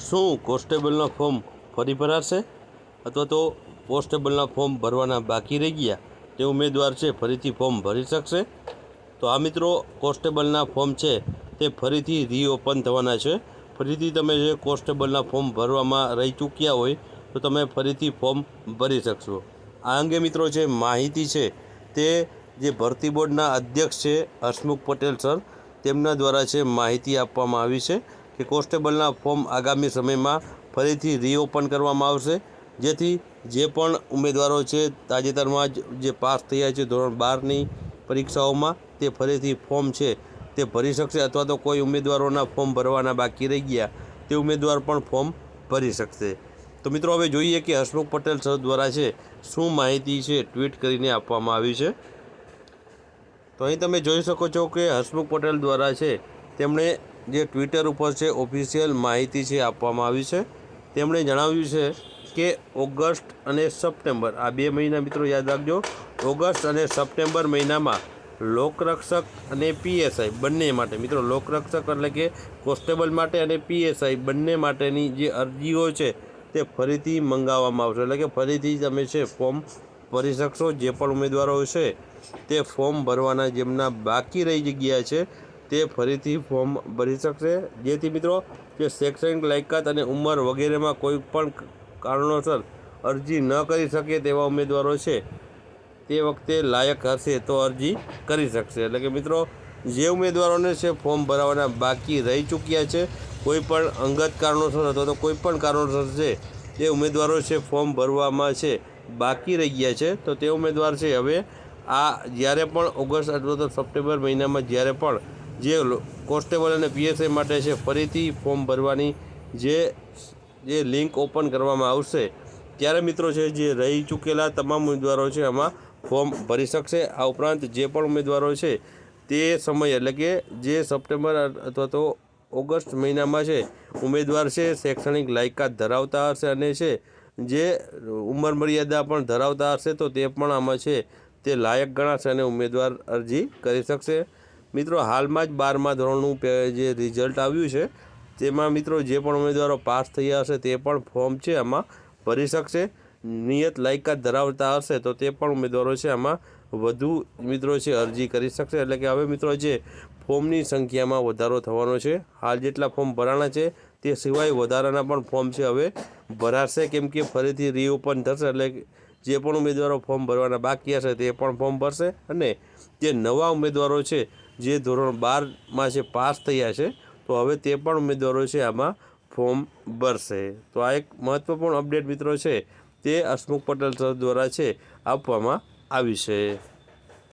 શું કોન્સ્ટેબલના ફોર્મ ફરી ભરાશે? અથવા તો કોન્સ્ટેબલના ફોર્મ ભરવાના બાકી રહી ગયા તે ઉમેદવાર છે, ફરીથી ફોર્મ ભરી શકશે? તો આ મિત્રો, કોન્સ્ટેબલના ફોર્મ છે તે ફરીથી રીઓપન થવાના છે. ફરીથી તમે જે કોન્સ્ટેબલના ફોર્મ ભરવામાં રહી ચૂક્યા હોય, તો તમે ફરીથી ફોર્મ ભરી શકશો. આ અંગે મિત્રો જે માહિતી છે તે જે ભરતી બોર્ડના અધ્યક્ષ છે હસમુખ પટેલ સર, તેમના દ્વારા છે માહિતી આપવામાં આવી છે. કે કોન્સ્ટેબલના ફોર્મ આગામી સમયમાં ફરીથી રીઓપન કરવામાં આવશે. જેથી જે પણ ઉમેદવારો છે, તાજેતરમાં જ જે પાસ થયા છે ધોરણ બારની પરીક્ષાઓમાં, તે ફરીથી ફોર્મ છે, તે ભરી શકશે અથવા તો કોઈ ઉમેદવારોના ફોર્મ ભરવાના બાકી રહી ગયા, તે ઉમેદવાર પણ ફોર્મ ભરી શકશે. તો મિત્રો, હવે જોઈએ કે હસમુખ પટેલ સર દ્વારા છે, શું માહિતી છે, ટ્વીટ કરીને આપવામાં આવી છે? તો અહીં તમે જોઈ શકો છો કે હસમુખ પટેલ દ્વારા છે, તેમણે જે ટ્વિટર ઉપર છે ઓફિશિયલ માહિતી છે આપવામાં આવી છે. તેમણે જણાવ્યું છે કે ઓગસ્ટ અને સપ્ટેમ્બર, આ બે મહિના મિત્રો યાદ રાખજો, ઓગસ્ટ અને સપ્ટેમ્બર મહિનામાં લોકરક્ષક અને પીએસઆઈ બંને માટે, મિત્રો લોકરક્ષક એટલે કે કોન્સ્ટેબલ માટે અને પીએસઆઈ બંને માટેની જે અરજીઓ છે તે ફરીથી મંગાવવામાં આવશે. એટલે કે ફરીથી તમે છે ફોર્મ ભરી શકશો, જે પણ ઉમેદવારો છે તે ફોર્મ ભરવાના જેમના બાકી રહી જગ્યા છે તે ફરીથી ફોર્મ ભરી શકશે. જેથી મિત્રો જે શૈક્ષણિક લાયકાત અને ઉંમર વગેરેમાં કોઈ પણ કારણોસર અરજી ન કરી શકે તેવા ઉમેદવારો છે, તે વખતે લાયક હશે તો અરજી કરી શકશે. એટલે કે મિત્રો, જે ઉમેદવારોને છે ફોર્મ ભરાવાના બાકી રહી ચૂક્યા છે, કોઈ પણ અંગત કારણોસર અથવા તો કોઈ પણ કારણોસર છે, જે ઉમેદવારો છે ફોર્મ ભરવામાં છે, બાકી રહી ગયા છે, તો તે ઉમેદવાર છે. હવે આ જ્યારે પણ ઓગસ્ટ અથવા તો સપ્ટેમ્બર મહિનામાં જ્યારે પણ જે કોન્સ્ટેબલ અને પીએસઆઈ માટે છે, ફરીથી ફોર્મ ભરવાની જે જે લિંક ઓપન કરવામાં આવશે, ત્યારે મિત્રો છે, જે રહી ચૂકેલા તમામ ઉમેદવારો છે, આમાં ફોર્મ ભરી શકશે. આ ઉપરાંત જે પણ ઉમેદવારો છે, તે સમય એટલે કે જે સપ્ટેમ્બર અથવા તો ઓગસ્ટ મહિનામાં છે, ઉમેદવાર છે, શૈક્ષણિક લાયકાત ધરાવતા હશે અને છે, જે ઉંમર મર્યાદા પણ ધરાવતા હશે, તો તે પણ આમાં છે, તે લાયક ગણાશે અને ઉમેદવાર અરજી કરી શકશે. મિત્રો, હાલમાં જ બારમા ધોરણનું જે રિઝલ્ટ આવ્યું છે, તેમાં મિત્રો જે પણ ઉમેદવારો પાસ થયા હશે તે પણ ફોર્મ છે આમાં. ભરી શકશે નિયત લાયકાત ધરાવતા હશે તો તે પણ ઉમેદવારો છે આમાં. વધુ મિત્રો છે, અરજી કરી શકશે. એટલે કે હવે મિત્રો જે ફોર્મની સંખ્યામાં વધારો થવાનો છે, હાલ જેટલા ફોર્મ ભરાણા છે, તે સિવાય વધારાના પણ ફોર્મ છે હવે. ભરાશે કેમ કે ફરીથી રીઓપન થશે, એટલે જે પણ ઉમેદવારો ફોર્મ ભરવાના બાકી હશે તે પણ ફોર્મ ભરશે. અને જે નવા ઉમેદવારો છે જે ધોરણ બારમાં છે, પાસ થયા છે, તો હવે તે પણ ઉમેદવારો છે, આમાં ફોર્મ ભરશે. તો આ એક મહત્ત્વપૂર્ણ અપડેટ મિત્રો છે, તે હસમુખ પટેલ સર દ્વારા છે, આપવામાં આવી છે.